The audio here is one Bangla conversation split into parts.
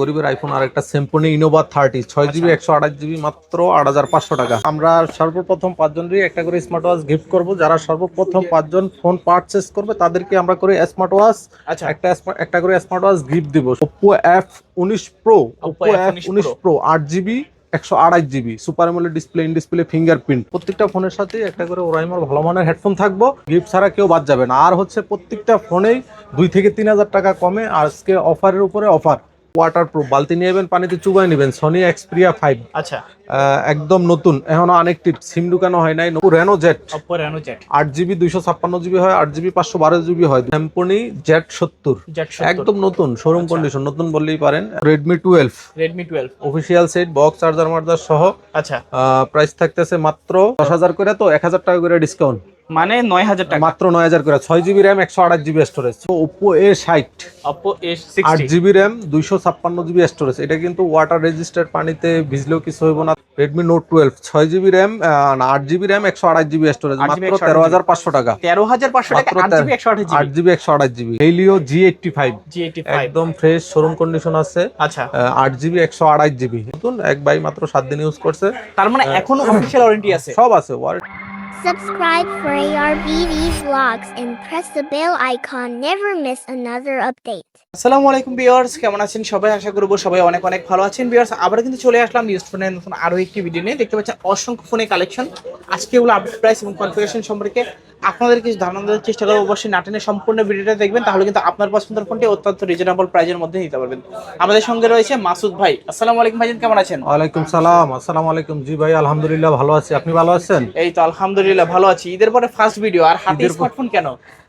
গরিবের আইফোন আর একটা স্যামসং ইনোভা থার্টি ছয় জিবি একশো আঠাশ জিবি মাত্র আট হাজার পাঁচশো টাকা। আমরা সর্বপ্রথম পাঁচজনই একটা করে স্মার্ট ওয়াচ গিফট করব। যারা সর্বপ্রথম পাঁচজন ফোন পারচেস করবে তাদেরকে আমরা করে স্মার্ট ওয়াচ আচ্ছা। একটা একটা করে স্মার্ট ওয়াচ গিফট দিব ওপো এফ উনিশ প্রো ওপো এফ উনিশ প্রো আট জিবি একশো আড়াই GB super AMOLED display in display fingerprint প্রত্যেকটা ফোনের সাথে একটা করে ওরাইমার ভালো মানের হেডফোন থাকব। গিফট ছাড়া কেউ বাদ যাবে না। আর হচ্ছে প্রত্যেকটা ফোনেই দুই থেকে তিন হাজার টাকা কমে আজকে অফারের উপরে অফার ওয়াটার প্রুফ বালতি নিয়ে যাবেন পানিতে চুবাই নেবেন। সনি এক্সপ্রিয়া ফাইভ আচ্ছা। একদম নতুন এখনও অনেকটি সিম ঢুকানো হয় নাই রেনো জেট রেনো জেট আট জিবি দুইশো ছাপ্পান্ন জিবি হয় আট জিবি পাঁচশো বারো জিবি হয়। স্যামপনি জেট সত্তর। একদম নতুন শোরুম আচ্ছা। কন্ডিশন নতুন বললেই পারেন। Redmi twelve Redmi twelve official set box charger মার্জার সহ। আচ্ছা। প্রাইস থাকতেছে মাত্র দশ হাজার করে তো এক হাজার টাকা করে ডিসকাউন্ট মানে নয় হাজার টাকা। মাত্র নয় হাজার করে। ছয় জিবি র্যাম একশো আঠাশ জিবি স্টোরেজ ওপো এ ষাট। অপো এ আট জিবি র্যাম দুইশো ছাপ্পান্ন জিবি স্টোরেজ এটা কিন্তু ওয়াটার রেজিস্টার্ড পানিতে ভিজলেও কিছু হইব না। রেডমি নোট টুয়েলভ ছয় জিবি র্যাম আট জিবি র্যাম একশো আঠাশ জিবি স্টোরেজ মাত্র 128 তেরো হাজার পাঁচশো টাকা। তেরো হাজার পাঁচশো টাকা আট জিবি একশো আঠাশ আট জিবি। আঠাশ হেলিও জি এইটটি ফাইভ একদম ফ্রেশ শোরুম কন্ডিশন আছে। আচ্ছা। আট জিবি একশো আড়াই জিবি। নতুন এক বাই মাত্র সাত দিন ইউজ করছে। তার মানে এখনও অফিসিয়াল ওয়ারেন্টি আছে। সব আছে। Warranty Subscribe for ARBD vlogs and press the bell icon. Never miss another update. আসসালামু আলাইকুম ভিউয়ার্স, কেমন আছেন সবাই আশা করব সবাই অনেক অনেক ভালো আছেন ভিউয়ার্স আবার কিন্তু চলে আসলাম ইউজ ফোনের নতুন আরও একটি ভিডিও নিয়ে দেখতে পাচ্ছেন অসংখ্য ফোনের কালেকশন আজকে হলো আপডেট প্রাইস এবং কনফিগারেশন সম্পর্কে আপনাদের কিছু ধারণা দেওয়ার চেষ্টা করব অবশ্যই নাটেনের সম্পূর্ণ ভিডিওটা দেখবেন তাহলে কিন্তু আপনার পছন্দের ফোনটি অত্যন্ত রিজনেবল প্রাইজের মধ্যে নিতে পারবেন। আমাদের সঙ্গে রয়েছে মাসুদ ভাই। আসসালামু আলাইকুম ভাইজান কেমন আছেন? ওয়ালাইকুম সালাম আসসালামু আলাইকুম। জি ভাই আলহামদুলিল্লাহ ভালো আছি। আপনি ভালো আছেন? এই তো আলহামদুলিল্লাহ ভালো আছি। ঈদের পরে ফার্স্ট ভিডিও আর হাতে স্মার্টফোন কেন?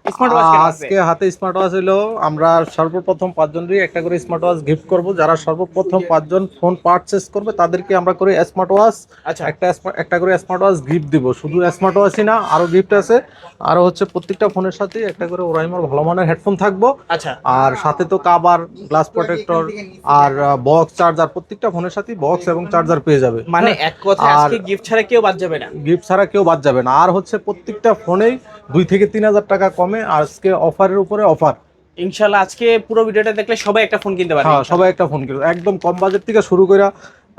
স্মার্ট ওয়াচ আজকে হাতে স্মার্ট ওয়াচ হলো আমরা সর্বপ্রথম পাঁচজনই একটা করে স্মার্ট ওয়াচ গিফট করব। যারা সর্বপ্রথম পাঁচজন ফোন পারচেস করবে তাদেরকে আমরা করে স্মার্ট ওয়াচ আচ্ছা। একটা একটা করে স্মার্ট ওয়াচ গিফট দিব। শুধু স্মার্ট ওয়াচই না আরও গিফট আছে। আরও হচ্ছে প্রত্যেকটা ফোনের সাথে একটা করে ওরাইমার ভালো মানের হেডফোন থাকব। আচ্ছা। আর সাথে তো কাবার গ্লাস প্রোটেক্টর আর বক্স চার্জার প্রত্যেকটা ফোনের সাথে বক্স এবং চার্জার পেয়ে যাবে। মানে এক কথা আর- আজকে গিফট ছাড়া কেউ বাদ যাবে না। গিফট ছাড়া কেউ বাদ যাবে না। আর হচ্ছে প্রত্যেকটা ফোনেই দুই থেকে তিন হাজার টাকা কমে আজকে অফারের উপরে অফার। ইনশাল্লাহ আজকে পুরো ভিডিওটা দেখলে সবাই একটা ফোন কিনতে পারে হ্যাঁ সবাই একটা ফোন কিনবে। একদম কম বাজেট থেকে শুরু করে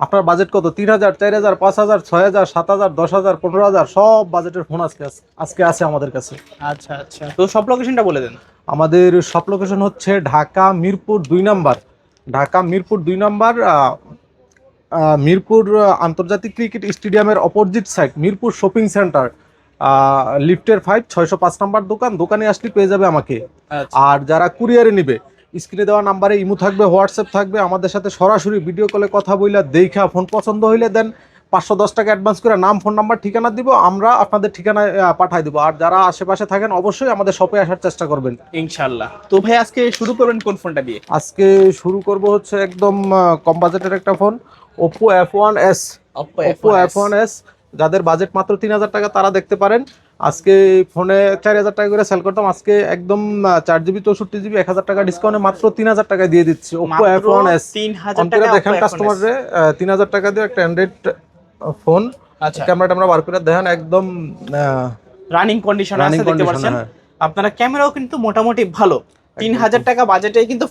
আপনার বাজেট কত? তিন হাজার চার হাজার পাঁচ হাজার ছয় হাজার সাত হাজার দশ হাজার পনেরো হাজার সব বাজেটের ফোন আজকে আজকে আছে আমাদের কাছে। আচ্ছা আচ্ছা। তো সব লোকেশনটা বলে দেন। আমাদের সব লোকেশন হচ্ছে ঢাকা মিরপুর দুই নাম্বার। ঢাকা মিরপুর দুই নাম্বার মিরপুর আন্তর্জাতিক ক্রিকেট স্টেডিয়ামের opposite side Mirpur shopping centre লিফটের ফাইভ ছয়শো পাঁচ নাম্বার দোকান দোকানে আসলে পেয়ে যাবে আমাকে। আচ্ছা। আর যারা কুরিয়ারে নিবে স্ক্রিনে দেওয়া নাম্বারে ইমু থাকবে হোয়াটসঅ্যাপ থাকবে আমাদের সাথে সরাসরি ভিডিও কলে কথা বইলা দেখা ফোন পছন্দ হইলে দেন পাঁচশো দশ টাকা অ্যাডভান্স করে নাম ফোন নাম্বার ঠিকানা দিব আমরা আপনাদের ঠিকানায় পাঠাই দিব। আর যারা আশেপাশে থাকেন অবশ্যই আমাদের শপে আসার চেষ্টা করবেন। ইনশাল্লাহ তো ভাই আজকে শুরু করবেন কোন ফোনটা দিয়ে? আজকে শুরু করব হচ্ছে একদম কম বাজেটের একটা phone Oppo F one S Oppo F one S যাদের বাজেট মাত্র তিন হাজার টাকা তারা দেখতে পারেন। আজকে ফোনে চার হাজার টাকা করে সেল করতাম। আজকে একদম চার জিবি চৌষট্টি জিবি এক হাজার টাকা ডিসকাউন্টে মাত্র তিন হাজার টাকা দিয়ে দিচ্ছি। ওপো এফ ওয়ান এস 3000 টাকা দেখেন Oppo F1s কাস্টমারে তিন হাজার টাকা দিয়ে একটা অ্যান্ড্রয়েড ফোন ক্যামেরাটা আমরা বার করে দেখেন একদম রানিং কন্ডিশন রানিং আছে দেখতে পাচ্ছেন? কন্ডিশন আপনারা ক্যামেরাও কিন্তু মোটামুটি ভালো। তিন হাজার টাকা বাজেটে কিন্তু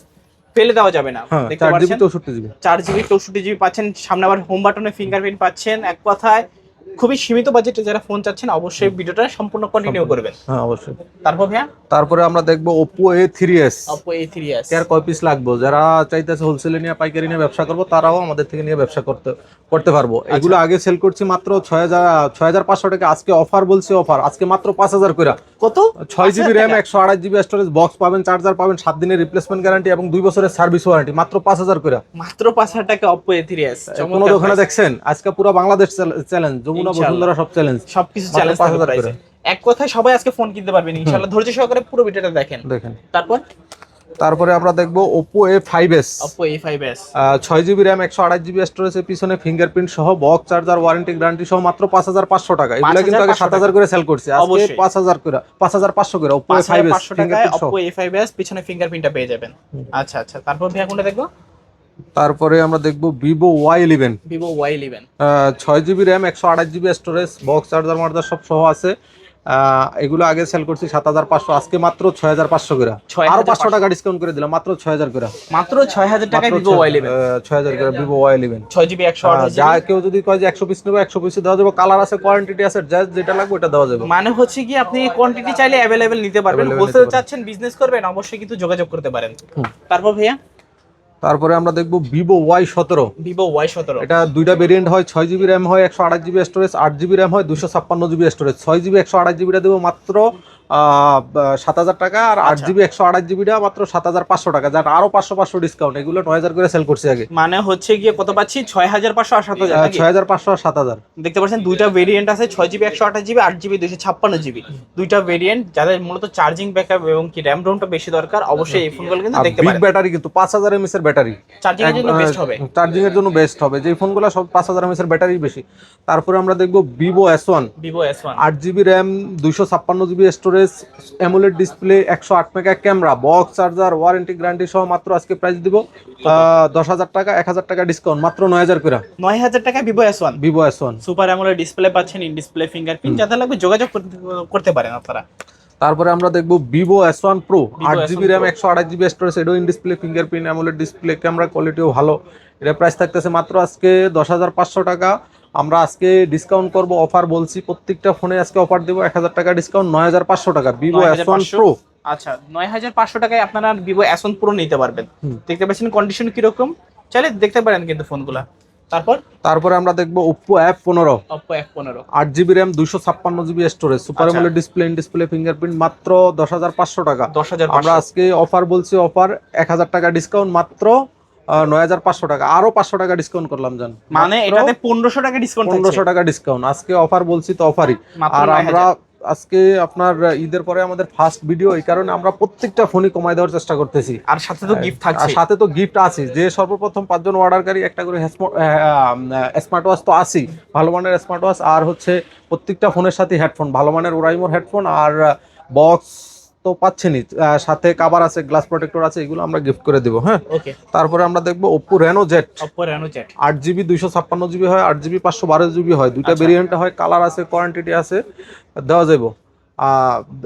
ফেলে দেওয়া যাবে না। হ্যাঁ চার জিবি চৌষট্টি জিবি চার জিবি চৌষট্টি জিবি পাচ্ছেন। সামনে আবার হোম বাটনে ফিঙ্গারপ্রিন্ট পাচ্ছেন এক কথায়। খুবই সীমিত বাজেটে যারা ফোন চাচ্ছেন অবশ্যই ভিডিওটা সম্পূর্ণ কন্টিনিউ করবেন। হ্যাঁ অবশ্যই। তারপর ভাইয়া? তারপরে আমরা দেখব Oppo A three S Oppo A three S আর কয় পিস লাগবে? যারা চাইতেছে হোলসেলে নিয়ে পাইকারি নিয়ে ব্যবসা করব তারাও আমাদের থেকে নিয়ে ব্যবসা করতে করতে পারব। এগুলো আগে সেল করছি মাত্র ছয় হাজার ছয় হাজার পাঁচশো টাকা। আজকে অফার বলছি অফার আজকে মাত্র পাঁচ হাজার করে কত? ছয় জিবি র্যাম একশো আড়াই জিবি স্টোরেজ বক্স পাবেন চার্জার পাবেন সাত দিনের রিপ্লেসমেন্ট গ্যারান্টি এবং দুই বছরের সার্ভিস ওয়ারেন্টি মাত্র পাঁচ হাজার করে মাত্র পাঁচ হাজার টাকা অপো এ থ্রি এস কোনো দোকানে দেখছেন? আজকে পুরো বাংলাদেশ চ্যালেঞ্জ যমুনা ইনশাআল্লাহ। বসুন্ধরা সব চ্যালেঞ্জ সবকিছু চ্যালেঞ্জ 5,000 থাকবে এ। এক কথায় সবাই আজকে ফোন কিনতে পারবেন ইনশাআল্লাহ। ধৈর্য সহকারে পুরো ভিডিওটা দেখেন। দেখেন। তারপর? তারপরে আমরা দেখব Oppo A five S Oppo A five S ছয় জিবি র্যাম একশো আড়াই জিবি স্টোরেজের পিছনে ফিঙ্গারপ্রিন্ট সহ বক্স চার্জার ওয়ারেন্টি গ্যারান্টি সহ মাত্র পাঁচ হাজার পাঁচশো টাকা। এগুলো কিন্তু আগে 5,500 সাত হাজার করে সেল করছে। আজকে অবশ্যই। পাঁচ হাজার করে পাঁচ হাজার পাঁচশো করে অপো এ ফাইভ এস পিছনে ফিঙ্গারপ্রিন্টটা পেয়ে যাবেন। আচ্ছা আচ্ছা। তারপর ভাইয়া কোনটা দেখব? তারপরে আমরা দেখব Vivo Y eleven Vivo Y eleven ছয় জিবি র্যাম একশো আড়াই জিবি স্টোরেজ বক্স চার্জার মার্জার সব সহ আছে। এগুলো আগে সেল করছি সাত হাজার পাঁচশো আজকে মাত্র ছয় হাজার পাঁচশো করে। আরও পাঁচশো। টাকা ডিসকাউন্ট করে দিলাম মাত্র ছয় হাজার করে। মাত্র ছয় হাজার টাকায় ভিভো ওয়াই ইলেভেন ছয় হাজার করে ভিভো ওয়াই ইলেভেন ছয় জিবি একশো আঠাশ যা কেউ যদি কয় যে একশো পিস নেবে একশো পিস দেওয়া যাবে কালার আছে কোয়ান্টিটি আছে যা যেটা লাগবে ওটা দেওয়া যাবে। মানে হচ্ছে কি আপনি কোয়ান্টিটি চাইলে অ্যাভেলেবেল নিতে পারবেন। হোলসেল চাচ্ছেন বিজনেস করবেন অবশ্যই কিন্তু যোগাযোগ করতে পারেন। তারপর ভাইয়া? তারপরে আমরা দেখব ভিভো ওয়াই সতেরো। ভিভো ওয়াই সতেরো। এটা দুইটা ভেরিয়েন্ট হয় ছয় জিবি র্যাম হয় একশো আঠাশ জিবি স্টোরেজ আট জিবি র্যাম হয় দুশো ছাপ্পান্ন জিবি স্টোরেজ ছয় জিবি একশো আঠাশ জিবিটা দেবো মাত্র সাত হাজার টাকা আর আট আচ্ছা। জিবি একশো আঠাশ জিবিটা মাত্র সাত হাজার পাঁচশো টাকা যার আরও পাঁচশো পাঁচশো ডিসকাউন্ট এগুলো নয় হাজার করে সেল করছি আগে। মানে হচ্ছে গিয়ে কত পাচ্ছি? ছয় হাজার পাঁচশো আর সাত হাজার ছয় হাজার পাঁচশো আর সাত হাজার। দেখতে পাচ্ছেন দুইটা ভেরিয়েন্ট আছে ছয় জিবি একশো আঠাশ জিবি আট জিবি দুইশো ছাপ্পান্ন জিবি। দুইটা ভেরিয়েন্ট যাদের মূলত চার্জিং ব্যাকআপ এবং কি র্যাম রোমটা বেশি দরকার অবশ্যই এই ফোনগুলো কিন্তু দেখতে পারেন। ব্যাটারি কিন্তু পাঁচ হাজার এমএস এর ব্যাটারি চার্জিং এর জন্য বেস্ট হবে। চার্জিং এর জন্য বেস্ট হবে। যে ফোনগুলো সব পাঁচ হাজার এমএস এর ব্যাটারি বেশি। তারপরে আমরা দেখব Vivo S one Vivo S one আট জিবি র্যাম দুইশো ছাপ্পান্ন জিবি স্টোরেজ অ্যামোলেড ডিসপ্লে একশো আট mega camera box charger warranty guarantee সহ মাত্র আজকে প্রাইস দিব দশ হাজার টাকা এক হাজার টাকা ডিসকাউন্ট মাত্র নয় হাজার করে। নয় হাজার টাকা Vivo S one Vivo S one super AMOLED display পাচ্ছেন ইন ডিসপ্লে ফিঙ্গারপ্রিন্ট যাদের লাগবে যোগাযোগ করতে- পারেন আপনারা। তারপরে আমরা দেখব ভিভো এস ওয়ান প্রো আট জিবি র্যাম একশো আঠাশ GB storage ado in display fingerprint AMOLED display camera কোয়ালিটিও ভালো। এটা প্রাইস থাকতেছে মাত্র আজকে দশ হাজার পাঁচশো টাকা। আমরা আজকে ডিসকাউন্ট করব অফার বলছি প্রত্যেকটা ফোনে আজকে অফার দেবো এক হাজার টাকা ডিসকাউন্ট নয় হাজার পাঁচশো টাকা ভিভো এস ওয়ান প্রো আচ্ছা নয় হাজার পাঁচশো টাকায় আপনারা ভিভো এস ওয়ান প্রো নিতে পারবেন। দেখতে পাচ্ছেন কন্ডিশন কীরকম? চাইলে দেখতে পারেন কিন্তু ফোনগুলা তারপর? তারপরে আমরা দেখব পনেরো। আট জিবি র্যাম দুশো ছাপ্পান্ন GB storage super. AMOLED display in display fingerprint মাত্র দশ হাজার পাঁচশো টাকা। দশ হাজার আমরা আজকে অফার বলছি অফার এক হাজার টাকা ডিসকাউন্ট মাত্র নয় হাজার পাঁচশো টাকা। আরও পাঁচশো টাকা ডিসকাউন্ট করলাম জান। মানে এটাতে পনেরোশো টাকা ডিসকাউন্ট পনেরোশো টাকা ডিসকাউন্ট আজকে অফার বলছি তো অফারই আর আমরা আজকে আপনার ঈদের পরে আমাদের ফার্স্ট ভিডিও এই কারণে আমরা প্রত্যেকটা ফোনই কমাই দেওয়ার চেষ্টা করতেছি। আর সাথে তো গিফট আর থাকছে সাথে তো গিফট আছে। যে সর্বপ্রথম পাঁচজন অর্ডারকারী একটা করে স্মার্ট ওয়াচ তো আছেই। ভালো মানের স্মার্ট ওয়াচ আর হচ্ছে প্রত্যেকটা ফোনের সাথে হেডফোন ভালো মানের ওরাইমোর হেডফোন আর বক্স তো পাচ্ছেনই। সাথে কাভার আছে গ্লাস প্রোটেক্টর আছে এগুলো আমরা গিফট করে দিব হ্যাঁ? তারপরে আমরা দেখব Oppo Reno Z Oppo Reno Z আট জিবি দুইশো ছাপ্পান্ন জিবি হয় আট জিবি পাঁচশো বারো জিবি হয়। দুইটা আচ্ছা। ভেরিয়েন্ট হয় কালার আছে কোয়ান্টিটি আছে দেওয়া যাব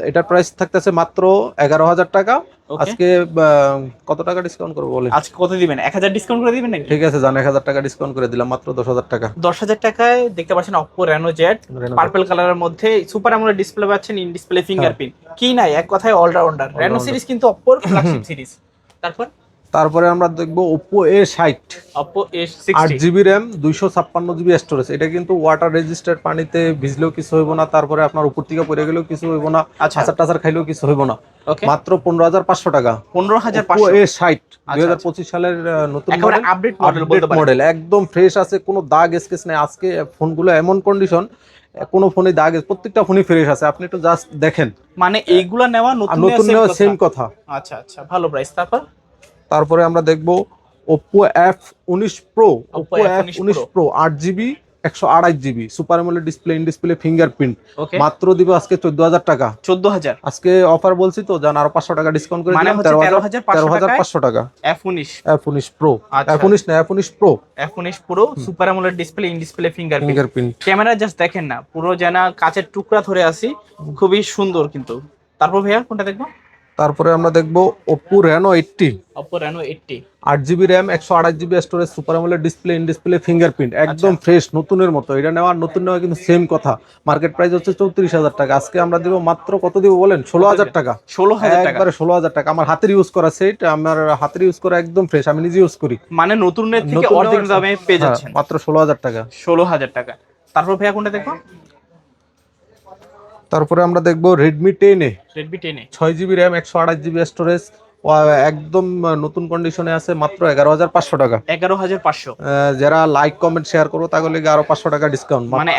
এটার প্রাইস থাকতেছে মাত্র এগারো হাজার টাকা। আজকে কত টাকা ডিসকাউন্ট করব বলে আজকে কত দিবেন? এক হাজার ডিসকাউন্ট করে দিবেন নাকি? ঠিক আছে জান এক হাজার টাকা ডিসকাউন্ট করে দিলাম মাত্র দশ হাজার টাকা। দশ হাজার টাকায় দেখতে পাচ্ছেন অপো রেনো জেট পার্পল কালারের মধ্যে সুপার অ্যামোলেড ডিসপ্লে পাচ্ছেন ইন ডিসপ্লে ফিঙ্গারপ্রিন্ট কি নাই এক কথায় অলরাউন্ডার রেনো সিরিজ কিন্তু অপোর ফ্ল্যাগশিপ সিরিজ তারপর? তারপরে আমরা দেখব ওপ্পো এ ষাট অপো এস আট জিবি র্যাম দুইশো ছাপ্পান্ন জিবি স্টোরেজ এটা কিন্তু ওয়াটার রেজিস্টার্ড পানিতে ভিজলেও কিছু হইব না তারপরে আপনার উপর থেকে পড়ে গেলেও কিছু হইব না আচ্ছা। টাচার খাইলেও কিছু হইব না। মাত্র পনেরো হাজার পাঁচশো টাকা। পনেরো হাজার পাঁচশো। এ ষাট আচ্ছা, দুই হাজার পঁচিশ সালের নতুন মডেল আপডেট একদম ফ্রেশ আছে কোনো দাগ স্কেচ নেই। আজকে ফোনগুলো এমন কন্ডিশন কোনো ফোনে দাগ প্রত্যেকটা ফোনই ফ্রেশ আছে। আপনি একটু জাস্ট দেখেন। মানে এইগুলা নেওয়া নতুন নতুন নেওয়া সেম কথা? আচ্ছা আচ্ছা। ভালো প্রাইস তারপর? তারপরে আমরা দেখব ওপ্পো এফ উনিশ প্রো ওপো এফ উনিশ প্রো আট জিবি একশো আড়াই GB super AMOLED display in display fingerprint মাত্র দিব আজকে চোদ্দ হাজার টাকা। চোদ্দ হাজার। আজকে অফার বলছি তো জান আরও পাঁচশো টাকা ডিসকাউন্ট করে মানে দিলাম তেরো হাজার পাঁচশো টাকা। এফ উনিশ। এফ উনিশ প্রো আচ্ছা। এফ উনিশ না এফ উনিশ প্রো এফ উনিশ পুরো super AMOLED display in display fingerprint fingerprint camera just দেখেন না পুরো যেন কাচের টুকরা ধরে আসি খুবই সুন্দর কিন্তু। তারপর ভাইয়া কোনটা দেখব? তারপরে আমরা দেখব অপো রেনো এইটটি আট জিবি র্যাম একশো আঠাশ GB storage super AMOLED display in display fingerprint একদম। ফ্রেশ নতুনের মতো। এটা নেওয়ার নতুন নেওয়া কিন্তু সেম কথা। মার্কেট প্রাইস হচ্ছে চৌত্রিশ হাজার টাকা। আজকে আমরা দিব মাত্র কত দিব বলেন? ষোলো হাজার টাকা। ষোলো হাজার টাকা। একবারে ষোলো হাজার টাকা। আমার হাতের ইউজ করা সেট আমার হাতের ইউজ করা একদম ফ্রেশ আমি নিজে ইউজ করি। মানে নতুনের থেকে নতুন অর্ধেক দামে পেয়ে হ্যাঁ, যাচ্ছেন। মাত্র ষোলো হাজার টাকা। ষোলো হাজার টাকা। তারপর ভাইয়া কোনটা দেখব? তারপরে আমরা দেখব রেডমি টেন এ। রেডমি টেনে ছয় জিবি র্যাম একশো আঠাশ জিবি স্টোরেজ একদম নতুন কন্ডিশনে আছে মাত্র এগারো হাজার পাঁচশো টাকা। এগারো হাজার পাঁচশো। যারা লাইক কমেন্ট শেয়ার করব তাহলে আরও পাঁচশো টাকা ডিসকাউন্ট মানে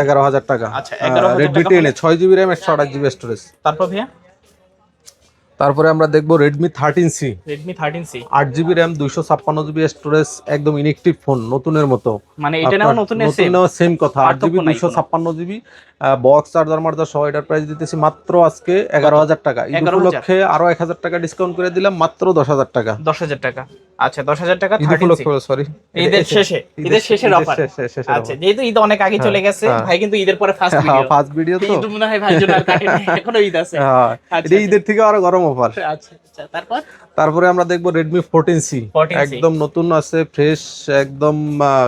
এগারো হাজার। টাকা। আচ্ছা, রেডমি টেনে টেন এ ছয় জিবি র্যাম একশো আঠাশ জিবি স্টোরেজ তারপর ভাইয়া? তারপরে আমরা দেখব Redmi thirteen C Redmi thirteen C আট জিবি র্যাম দুইশো ছাপ্পান্ন জিবি স্টোরেজ একদম ইনেকটিভ ফোন নতুনের মতো। মানে এটা নেওয়া নতুন সেম সেম কথা আট জিবি দুইশো। ছাপ্পান্ন জিবি বক্স চার্জার মার্জার সহ এটার প্রাইস দিতেছি মাত্র আজকে এগারো হাজার টাকা। 11,000 উপলক্ষে আরও এক হাজার টাকা ডিসকাউন্ট করে দিলাম মাত্র দশ হাজার টাকা। দশ হাজার টাকা। আচ্ছা দশ হাজার টাকা সরি ঈদের শেষে ঈদের শেষের অফার আচ্ছা যেহেতু ঈদ অনেক আগে চলে গেছে হ্যাঁ। ভাই কিন্তু ঈদের পরে ফার্স্ট ভিডিও ফার্স্ট ভিডিও তো। মনে হয় ভাই জন্য এখনও ঈদ আছে। হ্যাঁ, আচ্ছা, ঈদের থেকে আরও গরম অফার আচ্ছা আচ্ছা তারপর? তারপরে আমরা দেখব রেডমি ফোরটিন সি 14C একদম নতুন আছে ফ্রেশ একদম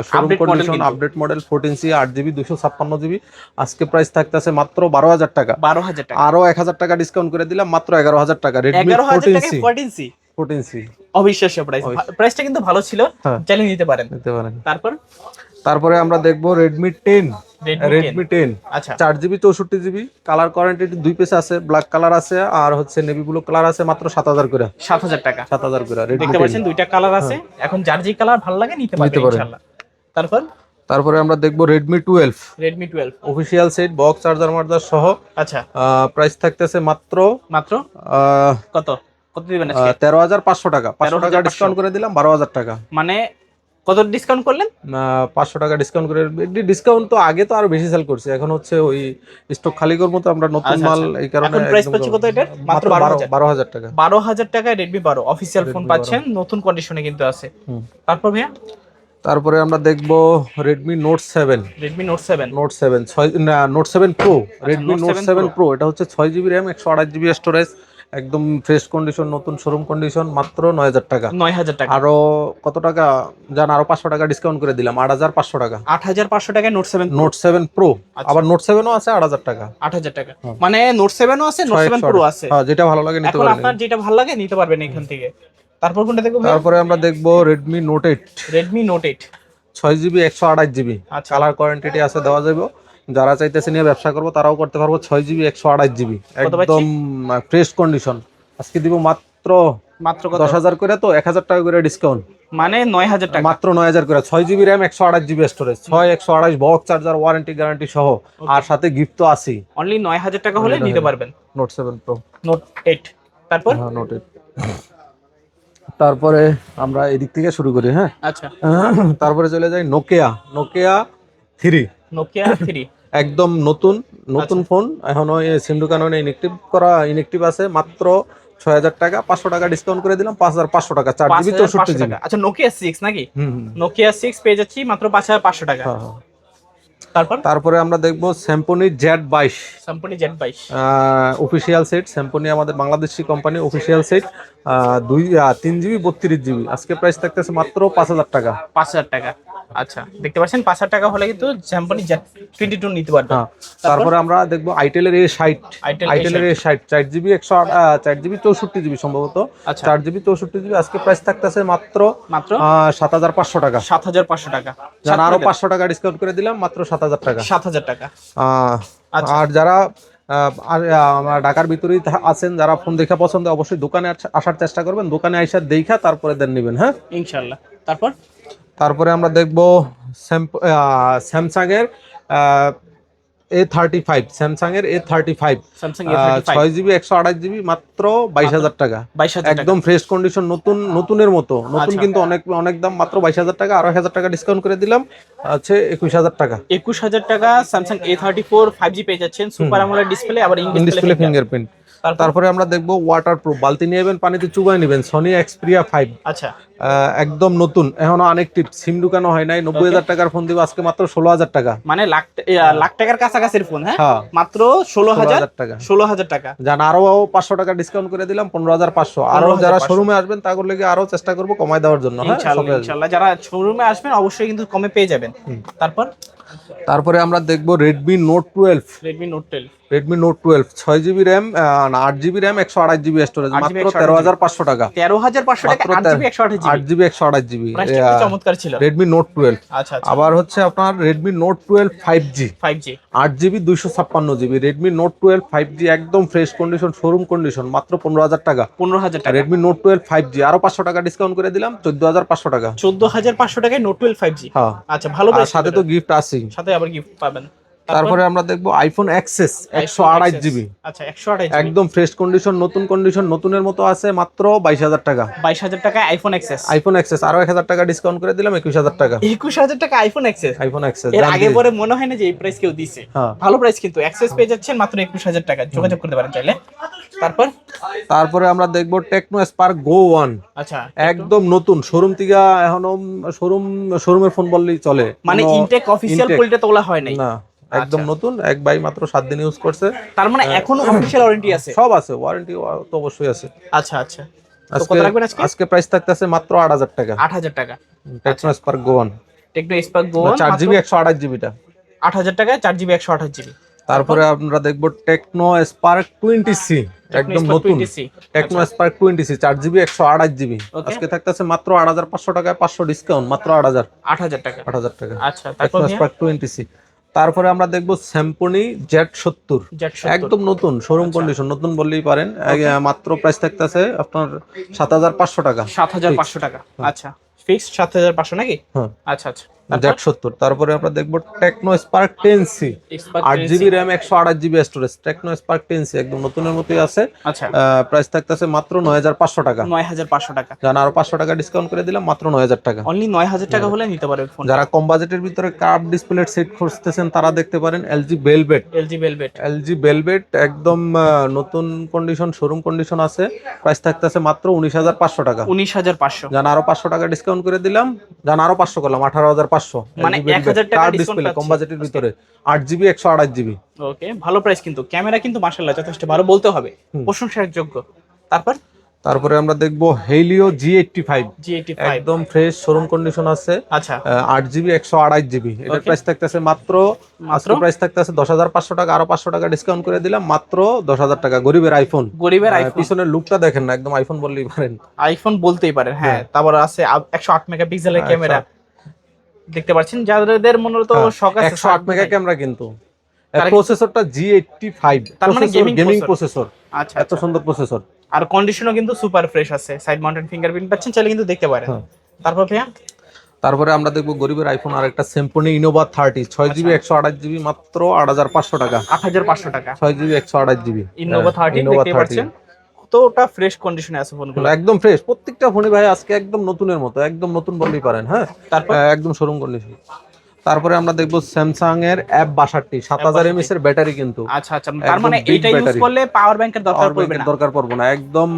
showroom condition update model fourteen C আট জিবি দুশো ছাপ্পান্ন জিবি আজকে প্রাইস থাকতেছে মাত্র বারো হাজার টাকা। বারো হাজার টাকা। আরও এক হাজার টাকা ডিসকাউন্ট করে দিলাম মাত্র এগারো হাজার টাকা। ফোরটিন সি ফোরটিন সি অবিশ্বাস্য প্রাইস প্রাইসটা কিন্তু ভালো ছিল। হ্যাঁ। চালিয়ে নিতে পারেন। নিতে পারেন। তারপর? তারপরে আমরা দেখব Redmi ten Redmi 10 Redmi ten আচ্ছা। চার জিবি চৌষট্টি জিবি কালার কোয়ারেন্টি দুই পিস আছে ব্ল্যাক কালার আছে আর হচ্ছে নেভি ব্লু কালার আছে মাত্র সাত হাজার করে। সাত হাজার টাকা। সাত হাজার করে দেখতে পাচ্ছেন দুইটা কালার আছে। এখন যার যে কালার ভালো লাগে নিতে পারবেন হ্যাঁ। তারপর? তারপরে আমরা দেখব Redmi twelve Redmi twelve official set box charger মার্জার সহ। আচ্ছা। প্রাইস থাকতেছে মাত্র মাত্র? কত? কত দিবেন তেরো হাজার পাঁচশো টাকা। পাঁচশো টাকা ডিসকাউন্ট করে দিলাম বারো হাজার টাকা। মানে কত ডিসকাউন্ট করলেন? পাঁচশো টাকা ডিসকাউন্ট করে ডিসকাউন্ট তো আগে তো আরও বেশি সেল করছি। এখন হচ্ছে ওই স্টক খালি করব তো আমরা নতুন আচ্ছা, মাল আচ্ছা। এই কারণে প্রাইস পাচ্ছি কত এটার? মাত্র মাত্র 12,000 বারো হাজার। টাকা। বারো হাজার টাকায় রেডমি বারো। অফিসিয়াল ফোন পাচ্ছেন নতুন কন্ডিশনে কিন্তু আছে। তারপর ভাইয়া? তারপরে আমরা দেখব Redmi note seven Redmi note seven note seven ছয় না note seven pro Redmi Note note 7 seven Pro। Pro এটা হচ্ছে ছয় জিবি র্যাম একশো আঠাশ জিবি স্টোরেজ একদম ফ্রেশ কন্ডিশন নতুন শোরুম কন্ডিশন মাত্র নয় হাজার টাকা। নয় হাজার টাকা। আরও কত টাকা? জান আরও পাঁচশো টাকা ডিসকাউন্ট করে দিলাম আট হাজার পাঁচশো টাকা। আট হাজার পাঁচশো টাকায় note seven note seven pro. আবার নোট সেভেনও আছে আট হাজার টাকা। আট হাজার টাকা। মানে নোট সেভেনও আছে নোট সেভেন প্রো আছে। হ্যাঁ যেটা ভালো লাগে নিতে পারবেন। আপনার যেটা ভালো লাগে নিতে পারবেন এখান থেকে। তারপর কোনটা দেখব তারপরে আমরা দেখব Redmi note eight Redmi note eight ছয় জিবি একশো আঠাশ জিবি আচ্ছা। কালার কোয়ান্টিটি আছে দেওয়া যাবে। যারা চাইতেছে নিয়ে ব্যবসা করব তারাও করতে পারব। ছয় জিবি একশো আঠাশ জিবি একদম ফ্রেশ কন্ডিশন আজকে দিব মাত্র মাত্র দশ হাজার করে তো এক হাজার টাকা করে ডিসকাউন্ট মানে নয় হাজার টাকা। মাত্র নয় হাজার করে। ছয় জিবি র্যাম একশো আঠাশ জিবি স্টোরেজ ছয় একশো আঠাশ বক্স চার্জার ওয়ারেন্টি গ্যারান্টি সহ। আর সাথে গিফট তো আছেই। অনলি নয় হাজার টাকা হলে নিতে পারবেন। Note seven pro note eight তারপর? হ্যাঁ নোট এইট তারপরে আমরা এদিক থেকে শুরু করি হ্যাঁ? আচ্ছা। তারপরে চলে যাই Nokia Nokia three Nokia three একদম নতুন নতুন ফোন এখনও সিম ঢুকানো ইনএক্টিভ করা ইনএক্টিভ আছে। মাত্র ছয় হাজার টাকা পাঁচশো টাকা ডিসকাউন্ট করে দিলাম পাঁচ হাজার পাঁচশো টাকা চার জিবি চৌষট্টি জিবি। আচ্ছা নোকিয়া সিক্স নাকি। নোকিয়া সিক্স পেয়ে যাচ্ছি মাত্র পাঁচ হাজার পাঁচশো টাকা। হ্যাঁ, হ্যাঁ। তারপর? তারপরে আমরা দেখব স্যাম্পনি জেড বাইশ। সাম্পনি জেড বাইশ। অফিসিয়াল সেট স্যাম্পনি আমাদের বাংলাদেশি কোম্পানি অফিসিয়াল সেট দুই তিন জিবি বত্রিশ জিবি। আজকে প্রাইস থাকতেছে মাত্র পাঁচ হাজার টাকা। পাঁচ হাজার টাকা। আচ্ছা দেখতে পাচ্ছেন পাঁচ হাজার টাকা হলে কিন্তু সাম্পনি জেড টোয়েন্টি টু নিতে পারবেন। হ্যাঁ তারপরে? আমরা দেখব আইটেলের এ ষাট আইটেলের এ ষাট চার জিবি একশো চার জিবি চৌষট্টি জিবি সম্ভবত। আচ্ছা। চার জিবি চৌষট্টি জিবি আজকে প্রাইস থাকতেছে মাত্র মাত্র? সাত হাজার পাঁচশো টাকা। সাত হাজার পাঁচশো টাকা। যারা আরও পাঁচশো টাকা ডিসকাউন্ট করে দিলাম মাত্র সাত হাজার টাকা। সাত হাজার টাকা। আচ্ছা। আর যারা আর ঢাকার ভিতরেই আছেন যারা ফোন দেখা পছন্দ অবশ্যই দোকানে আসার চেষ্টা করবেন। দোকানে আইসা দেখা তারপরে দেন নেবেন হ্যাঁ? ইনশাল্লাহ। তারপর? তারপরে আমরা দেখব স্যামসাং এর এ থার্টি ফাইভ স্যামসাং এর এ থার্টি ফাইভ ছয় জিবি একশো আঠাশ জিবি মাত্র বাইশ হাজার টাকা। একদম ফ্রেশ কন্ডিশন নতুন নতুনের মতো। নতুন আচ্ছা। কিন্তু অনেক অনেক দাম মাত্র বাইশ হাজার টাকা আড়াই হাজার টাকা ডিসকাউন্ট করে দিলাম। আছে একুশ হাজার টাকা। একুশ হাজার টাকা Samsung A thirty four five G পেয়ে যাচ্ছেন। সুপার আমোলেড ডিসপ্লে আবার ডিসপ্লে ফিঙ্গারপ্রিন্ট তারপরে? আমরা দেখব ওয়াটার প্রুফ বালতি নিয়ে নেবেন পানিতে চুবাই নেবেন। সনি এক্সপ্রিয়া ফাইভ আচ্ছা। একদম নতুন। এখনও আনেকটিভ সিম ঢুকানো হয় নাই। নব্বই হাজার টাকার ফোন দিব। আজকে মাত্র ষোলো হাজার টাকা। মানে লাখ টাকার কাছাকাছির ফোন হ্যাঁ? হ্যাঁ। মাত্র ষোলো হাজার টাকা। ষোলো হাজার টাকা। জান আরও পাঁচশো টাকা ডিসকাউন্ট করে দিলাম পনেরো হাজার পাঁচশো। আরও যারা শোরুমে আসবেন তা করলে আরও চেষ্টা করব কমাই দেওয়ার জন্য হ্যাঁ? ইনশাল্লাহ যারা শোরুমে আসবেন অবশ্যই কিন্তু কমে পেয়ে যাবেন। তারপর? তারপরে আমরা দেখব Redmi note twelve Redmi note twelve Redmi note twelve ছয় জিবি র্যাম আট জিবি র্যাম একশো আঠাশ জিবি স্টোরেজ মাত্র তেরো হাজার পাঁচশো টাকা। তেরো হাজার পাঁচশো টাকা একশো আঠাশ আট জিবি একশো আঠাশ জিবি চমৎকার ছিল। রেডমি নোট টুয়েলভ আচ্ছা আবার হচ্ছে আপনার Redmi note twelve five G five G আট জিবি দুইশো ছাপ্পান্ন GB. Redmi note twelve five G একদম ফ্রেশ কন্ডিশন শোরুম কন্ডিশন মাত্র পনেরো হাজার টাকা। পনেরো হাজার টাকা। Redmi note twelve five G আরও পাঁচশো টাকা ডিসকাউন্ট করে দিলাম চোদ্দ হাজার পাঁচশো টাকা। চোদ্দ হাজার পাঁচশো টাকায় নোট টুয়েলভ ফাইভ জি হ্যাঁ। আচ্ছা ভালো সাথে তো গিফট আছেই সাথে আবার গিফট পাবেন। তারপরে আমরা দেখব আইফোন এক্সেস একশো আড়াই জিবি আচ্ছা একশো একদম ফ্রেশ কন্ডিশন নতুন কন্ডিশন নতুনের মতো আছে মাত্র বাইশ হাজার টাকা। বাইশ হাজার টাকা আইফোন এক্সেস আইফোন এক্সেস আরও এক হাজার টাকা ডিসকাউন্ট করে দিলাম একুশ হাজার টাকা। একুশ হাজার টাকা আইফোন এক্সেস আইফোন এক্সেস এর আগে পরে মনে হয় না যে এই প্রাইস কেউ দিছে। হ্যাঁ। ভালো প্রাইস কিন্তু অ্যাক্সেস পেয়ে যাচ্ছেন মাত্র একুশ হাজার টাকা। যোগাযোগ করতে পারেন চাইলে। তারপর? তারপরে আমরা দেখব টেকনো স্পার্ক গো ওয়ান আচ্ছা একদম নতুন শোরুম থেকে এখনও শোরুম শোরুমের ফোন বললেই চলে। মানে ইনটেক অফিসিয়াল পোলটা তোলা হয় নাই। না। একদম নতুন এক ভাই মাত্র সাত দিন ইউজ করছে। তার মানে এখনও অফিসিয়াল ওয়ারেন্টি আছে? সব আছে ওয়ারেন্টি তো অবশ্যই আছে। আচ্ছা আচ্ছা। আজকে আজকে? প্রাইস থাকতেছে মাত্র আট হাজার টাকা। আট হাজার টাকা। Tecno Spark Go one Tecno Spark Go চার জিবি একশো আঠাশ জিবিটা আট হাজার টাকা চার জিবি একশো আঠাশ জিবি তারপরে আমরা দেখব টেকনো স্পার্ক টোয়েন্টি সি একদম নতুন। 20C Tecno Spark twenty C চার জিবি একশো আঠাশ জিবি. আজকে থাকতেছে মাত্র আট হাজার পাঁচশো টাকায় পাঁচশো ডিসকাউন্ট মাত্র আট হাজার। আট হাজার টাকা। আট হাজার টাকা। আচ্ছা তারপর টেকনো স্পার্ক টোয়েন্টি সি তারপরে আমরা দেখব স্যাম্পনি জেট সত্তর। একদম নতুন শোরুম আচ্ছা। কন্ডিশন নতুন বললেই পারেন। মাত্র প্রাইস থাকতেছে আপনার সাত হাজার পাঁচশো টাকা। সাত হাজার পাঁচশো টাকা। আচ্ছা। ফিক্সড সাত হাজার পাঁচশো নাকি? হ্যাঁ। আচ্ছা আচ্ছা। জেট সত্তর। তারপরে আমরা দেখব টেকনো স্পার্ক টেন সি আট জিবি র্যাম একশো আঠাশ GB storage Tecno Spark ten C একদম নতুনের মতোই আছে। আচ্ছা। প্রাইস থাকতেছে মাত্র নয় হাজার পাঁচশো টাকা। নয় হাজার পাঁচশো টাকা। জানা আরও পাঁচশো টাকা ডিসকাউন্ট করে দিলাম মাত্র নয় হাজার টাকা। অনলি নয় হাজার টাকা হলে নিতে পারবে ফোন যারা কম বাজেটের ভিতরে কার্ভ ডিসপ্লে সেট খুঁজতেছেন তারা দেখতে পারেন LG Velvet LG Velvet LG Velvet একদম নতুন কন্ডিশন শোরুম কন্ডিশন আছে। প্রাইস থাকতেছে মাত্র উনিশ হাজার পাঁচশো টাকা। উনিশ হাজার পাঁচশো। জানা আরও পাঁচশো টাকা ডিসকাউন্ট করে দিলাম। জানা আরও পাঁচশো করলাম আঠারো হাজার পাঁচশো। মানে 1000 টাকা discount ডিসপ্লে কম বাজেটের ভিতরে। আট জিবি একশো আঠাশ জিবি ওকে ভালো প্রাইস কিন্তু। ক্যামেরা কিন্তু মার্শাল্লাহ যথেষ্ট ভালো বলতে হবে। প্রশংসার যোগ্য তারপর? তারপরে আমরা দেখব হেলিও জি এইটটি ফাইভ একদম ফ্রেশ শোরুম কন্ডিশন আছে। আচ্ছা। আট জিবি একশো আড়াই জিবি এটার প্রাইস থাকতেছে মাত্র মাত্র? প্রাইস থাকতেছে দশ হাজার পাঁচশো টাকা। আরও পাঁচশো টাকা ডিসকাউন্ট করে দিলাম। মাত্র দশ হাজার টাকা। গরিবের আইফোন গরিবের আইফোন পিছনের লুকটা দেখেন না। একদম আইফোন বললেই পারেন। আইফোন বলতেই পারেন হ্যাঁ। তারপর আছে একশো আট মেগাপিক্সেলের হ্যাঁ, ক্যামেরা দেখতে পাচ্ছেন যাদের মূলত শখ আছে একশো আট মেগা ক্যামেরা কিন্তু। প্রসেসরটা জি এইটটি ফাইভ তার মানে গেমিং প্রসেসর আচ্ছা এত সুন্দর প্রসেসর আর কন্ডিশনও কিন্তু সুপার ফ্রেশ আছে সাইড মাউন্টেন ফিঙ্গারপ্রিন্ট পাচ্ছেন চাইলে কিন্তু দেখতে পারেন। হ্যাঁ। তারপর ভাইয়া? তারপরে আমরা দেখব গরিবের আইফোন আর একটা সেম্পনি ইনোভা থার্টি ছয় জিবি আচ্ছা। একশো আঠাশ জিবি মাত্র আট হাজার পাঁচশো টাকা। আট হাজার পাঁচশো টাকা। ছয় জিবি একশো আঠাশ জিবি ইনোভা থার্টি ইনোভা দেখতে পাচ্ছেন। কতটা ফ্রেশ কন্ডিশনে আছে ফোনগুলো একদম ফ্রেশ প্রত্যেকটা ফোনই ভাই আজকে একদম নতুনের মতো একদম নতুন বললেই পারেন হ্যাঁ? তারপর? একদম শোরুম কন্ডিশন তারপরে আমরা দেখব স্যামসাং এর অ্যাপ বাষট্টি সাত হাজার এমএস এর ব্যাটারি কিন্তু। আচ্ছা আচ্ছা তার মানে এটা ইউজ করলে পাওয়ার ব্যাংকের দরকার পড়বে না? দরকার পড়ব না। একদম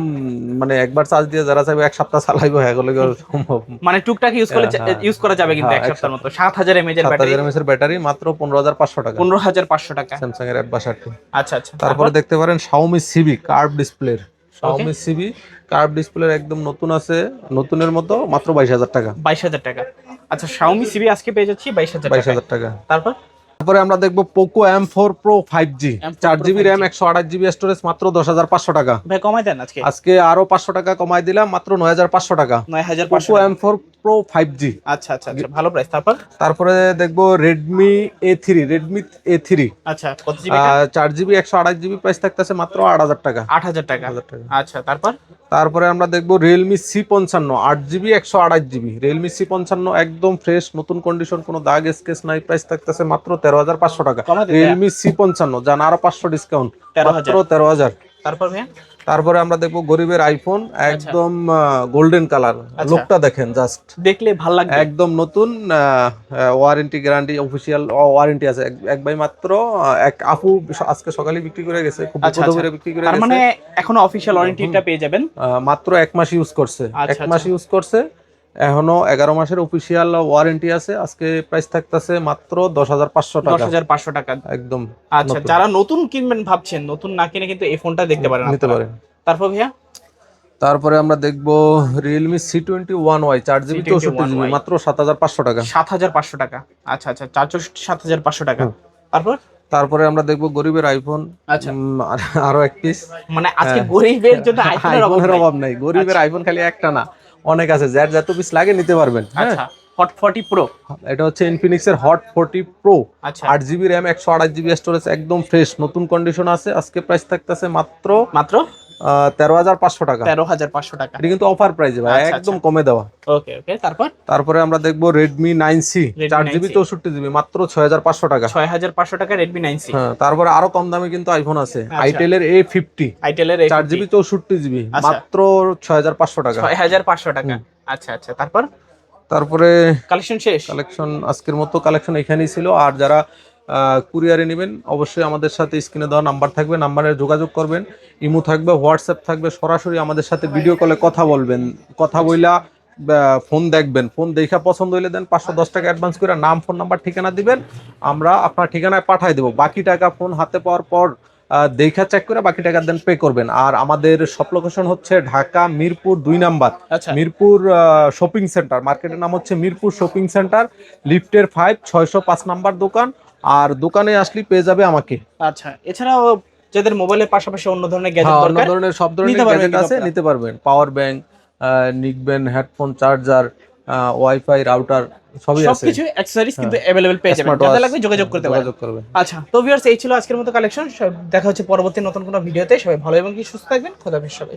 মানে একবার চার্জ দিয়ে যারা চাইবে এক সপ্তাহ চালাইবো হ্যাঁ এগুলো কি সম্ভব? মানে টুকটাক ইউজ করলে হ্যাঁ, হ্যাঁ। ইউজ করা যাবে কিন্তু হ্যাঁ, এক সপ্তাহের মতো। সাত হাজার এমএজ এর সাত ব্যাটারি হাজার এমএস এর ব্যাটারি মাত্র পনেরো হাজার পাঁচশো টাকা। পনেরো হাজার পাঁচশো টাকা। স্যামসাং এর অ্যাপ বাষট্টি। আচ্ছা আচ্ছা। তারপরে দেখতে পারেন শাওমি সিবি কার্ভ ডিসপ্লের শাওমি CB কার্ভ ডিসপ্লের একদম নতুন আছে নতুনের মতো মাত্র বাইশ হাজার টাকা। বাইশ হাজার টাকা। আচ্ছা শাওমি CB আজকে পেয়ে যাচ্ছি বাইশ হাজার বাইশ টাকা হাজার টাকা। তারপর? তারপরে আমরা দেখব Poco M four pro five G চার জিবি 5G র্যাম একশো আঠাশ জিবি স্টোরেজ মাত্র দশ হাজার পাঁচশো টাকা। ভাই কমাই দেন আজকে। আজকে আরও পাঁচশো টাকা কমাই দিলাম মাত্র নয় হাজার পাঁচশো টাকা। নয় হাজার Poco M four pro five G আচ্ছা আচ্ছা আচ্ছা ভালো প্রাইস তারপর? তারপরে দেখব Redmi A three Redmi A three আচ্ছা চার জিবি একশো আঠাশ জিবি প্রাইস থাকতেছে মাত্র আট হাজার টাকা। আট হাজার টাকা। আচ্ছা তারপর? তারপরে আমরা দেখব রিয়েলমি সি পঞ্চান্ন আট জিবি একশো আঠাশ জিবি রিয়েলমি সি পঞ্চান্ন একদম ফ্রেশ নতুন কন্ডিশন কোনো দাগ স্কেচ নাই প্রাইস থাকতেছে মাত্র তেরো হাজার পাঁচশো টাকা। রিয়েলমি সি পঞ্চান্ন যান আরও পাঁচশো ডিসকাউন্ট 13,000 মাত্র তেরো হাজার। তারপর তারপরে আমরা দেখব গরিবের আইফোন একদম গোল্ডেন কালার আচ্ছা। লোকটা দেখেন জাস্ট দেখলে ভালো লাগে একদম নতুন ওয়ারেন্টি গ্যারান্টি অফিসিয়াল ওয়ারেন্টি আছে। এক- ভাই মাত্র এক আপু আজকে সকালে বিক্রি করে গেছে খুব ভালো আচ্ছা। বিক্রি করে গেছে। মানে এখনও অফিসিয়াল ওয়ারেন্টিটা পেয়ে যাবেন। মাত্র এক মাস ইউজ করছে। আচ্ছা, এক মাস ইউজ করছে। এখনও এগারো মাসের অফিসিয়াল ওয়ারেন্টি আছে। আজকে প্রাইস থাকতেছে মাত্র দশ হাজার পাঁচশো দশ টাকা হাজার পাঁচশো টাকা। একদম আচ্ছা যারা নতুন কিনবেন ভাবছেন নতুন না কিনে কিন্তু এই ফোনটা দেখতে পারেন নিতে পারেন। তারপর ভাইয়া? তারপরে আমরা দেখব Realme C twenty one Y চার জিবি চৌষট্টি জিবি মাত্র সাত হাজার পাঁচশো টাকা। সাত হাজার পাঁচশো টাকা। আচ্ছা আচ্ছা চার চৌষট্টি সাত হাজার পাঁচশো টাকা। তারপর? তারপরে আমরা দেখব গরিবের আইফোন আচ্ছা। আরও এক পিস মানে আজকে গরিবের জন্য আইফোনের অভাব নাই। অভাব নাই। গরিবের আইফোন খালি একটা না। অনেক আছে যার যত পিস লাগে নিতে পারবেন হ্যাঁ। আচ্ছা হট ফর্টি প্রো এটা হচ্ছে ইনফিনিক্স এর হট ফোর্টি প্রো আচ্ছা। আট জিবি র্যাম একশো আঠাশ জিবি স্টোরেজ একদম ফ্রেশ নতুন কন্ডিশন আছে আজকে প্রাইস থাকতেছে মাত্র মাত্র তেরো হাজার পাঁচশো টাকা। তেরো হাজার পাঁচশো টাকা। এটা কিন্তু অফার প্রাইসে ভাই আচ্ছা, একদম কমে দেওয়া। ওকে ওকে তারপর? তারপরে আমরা দেখব রেডমি নাইন সি Redmi চার 9C জিবি চৌষট্টি জিবি মাত্র ছয় হাজার পাঁচশো টাকা। ছয় হাজার পাঁচশো টাকা রেডমি নাইন সি হ্যাঁ তারপরে আরও কম দামে কিন্তু আইফোন আছে আচ্ছা। আইটেলের এ ফিফটি আইটেলের চার জিবি চৌষট্টি জিবি আচ্ছা। মাত্র ছয় হাজার পাঁচশো টাকা। ছয় হাজার পাঁচশো টাকা। আচ্ছা আচ্ছা তারপর? তারপরে কালেকশন শেষ? কালেকশন আজকের মতো কালেকশন এখানেই ছিল। আর যারা কুরিয়ারে নেবেন। অবশ্যই আমাদের সাথে স্ক্রিনে দেওয়া নাম্বার থাকবে নাম্বারে যোগাযোগ করবেন। ইমো থাকবে হোয়াটসঅ্যাপ থাকবে সরাসরি আমাদের সাথে ভিডিও কলে কথা বলবেন। কথা বইলা ফোন দেখবেন। ফোন দেখা পছন্দ হইলে দেন পাঁচশো দশ টাকা অ্যাডভান্স করে নাম ফোন নাম্বার ঠিকানা দিবেন। আমরা আপনার ঠিকানায় পাঠাই দেবো। বাকি টাকা ফোন হাতে পাওয়ার পর দেখা চেক করে বাকি টাকা দেন পে করবেন। আর আমাদের সব লোকেশন হচ্ছে ঢাকা মিরপুর দুই নাম্বার। আচ্ছা। মিরপুর শপিং সেন্টার মার্কেটের নাম হচ্ছে মিরপুর শপিং সেন্টার লিফটের ফাইভ ছয়শো পাঁচ নাম্বার দোকান। আর দোকানে আসলে পেয়ে যাবে আমাকে। আচ্ছা এছাড়াও যাদের মোবাইলের পাশাপাশি অন্য ধরনের গ্যাজেট হ্যাঁ, অন্য ধরনের সব ধরনের গ্যাজেট আছে নিতে পারবেন। পাওয়ার ব্যাংক নিকবেন হেডফোন চার্জার ওয়াইফাই রাউটার সবই আছে। সবকিছু অ্যাক্সেসরিজ কিন্তু অ্যাভেলেবেল পেয়ে যাবেন। যাদের লাগবে যোগাযোগ করতে পারেন। যোগাযোগ করবেন। আচ্ছা তো ভিউয়ার্স এই ছিল আজকের মতো কালেকশন দেখা হচ্ছে পরবর্তী নতুন কোনো ভিডিওতে সবাই ভালো এবং কি সুস্থ থাকবেন। খোদা হাফেজ সবাই